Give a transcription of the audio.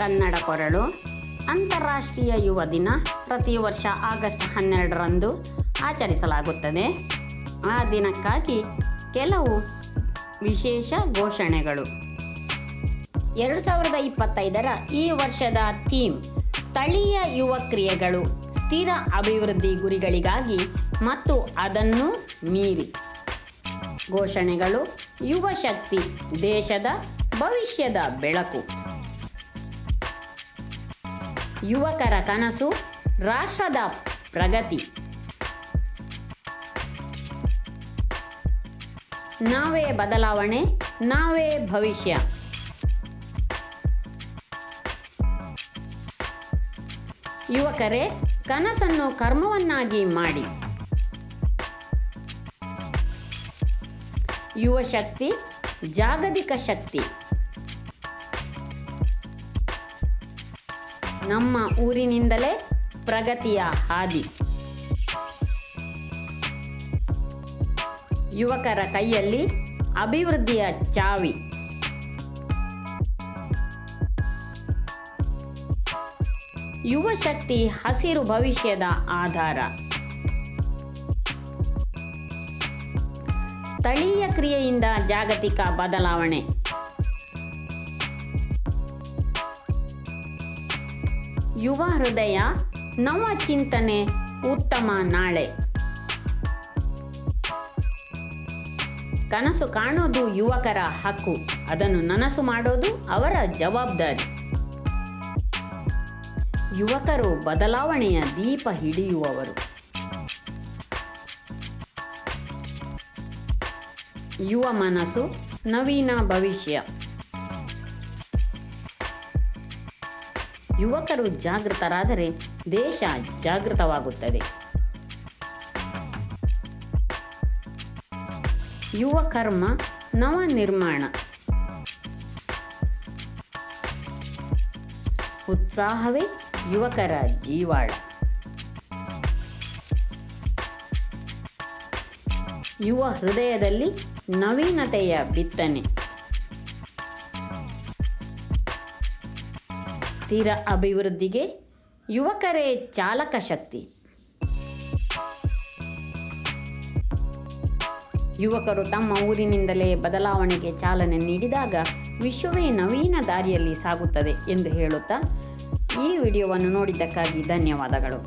ಕನ್ನಡ ಕೊರಳು. ಅಂತಾರಾಷ್ಟ್ರೀಯ ಯುವ ದಿನ ಪ್ರತಿ ವರ್ಷ ಆಗಸ್ಟ್ ಹನ್ನೆರಡರಂದು ಆಚರಿಸಲಾಗುತ್ತದೆ. ಆ ದಿನಕ್ಕಾಗಿ ಕೆಲವು ವಿಶೇಷ ಘೋಷಣೆಗಳು. ಎರಡು ಸಾವಿರದ ಇಪ್ಪತ್ತೈದರ ಈ ವರ್ಷದ ಥೀಮ್, ಸ್ಥಳೀಯ ಯುವ ಕ್ರಿಯೆಗಳು, ಸ್ಥಿರ ಅಭಿವೃದ್ಧಿ ಗುರಿಗಳಿಗಾಗಿ ಮತ್ತು ಅದನ್ನು ಮೀರಿ. ಘೋಷಣೆಗಳು, ಯುವ ಶಕ್ತಿ, ದೇಶದ ಭವಿಷ್ಯದ ಬೆಳಕು. ಯುವಕರ ಕನಸು, ರಾಷ್ಟ್ರದ ಪ್ರಗತಿ. ನಾವೇ ಬದಲಾವಣೆ, ನಾವೇ ಭವಿಷ್ಯ. ಯುವಕರೇ, ಕನಸನ್ನು ಕರ್ಮವನ್ನಾಗಿ ಮಾಡಿ. ಯುವ ಶಕ್ತಿ, ಜಾಗತಿಕ ಶಕ್ತಿ. ನಮ್ಮ ಊರಿನಿಂದಲೇ ಪ್ರಗತಿಯ ಹಾದಿ. ಯುವಕರ ಕೈಯಲ್ಲಿ ಅಭಿವೃದ್ಧಿಯ ಚಾವಿ. ಯುವ ಶಕ್ತಿ ಹಸಿರು ಭವಿಷ್ಯದ ಆಧಾರ. ಸ್ಥಳೀಯ ಕ್ರಿಯೆಯಿಂದ ಜಾಗತಿಕ ಬದಲಾವಣೆ. ಯುವ ಹೃದಯ, ನವ ಚಿಂತನೆ, ಉತ್ತಮ ನಾಳೆ. ಕನಸು ಕಾಣೋದು ಯುವಕರ ಹಕ್ಕು. ಅದನ್ನು ನನಸು ಮಾಡೋದು ಅವರ ಜವಾಬ್ದಾರಿ. ಯುವಕರು ಬದಲಾವಣೆಯ ದೀಪ ಹಿಡಿಯುವವರು. ಯುವ ಮನಸ್ಸು ನವೀನ ಭವಿಷ್ಯ. ಯುವಕರು ಜಾಗೃತರಾದರೆ ದೇಶ ಜಾಗೃತವಾಗುತ್ತದೆ. ಯುವ ಕರ್ಮ ನವ ನಿರ್ಮಾಣ ಉತ್ಸಾಹವೇ ಯುವಕರ ಜೀವಾಳ. ಯುವ ಹೃದಯದಲ್ಲಿ ನವೀನತೆಯ ಬಿತ್ತನೆ. ಸ್ಥಿರ ಅಭಿವೃದ್ಧಿಗೆ ಯುವಕರೇ ಚಾಲಕ ಶಕ್ತಿ. ಯುವಕರು ತಮ್ಮ ಊರಿನಿಂದಲೇ ಬದಲಾವಣೆಗೆ ಚಾಲನೆ ನೀಡಿದಾಗ ವಿಶ್ವವೇ ನವೀನ ದಾರಿಯಲ್ಲಿ ಸಾಗುತ್ತದೆ ಎಂದು ಹೇಳುತ್ತಾ ಈ ವಿಡಿಯೋವನ್ನು ನೋಡಿದ್ದಕ್ಕಾಗಿ ಧನ್ಯವಾದಗಳು.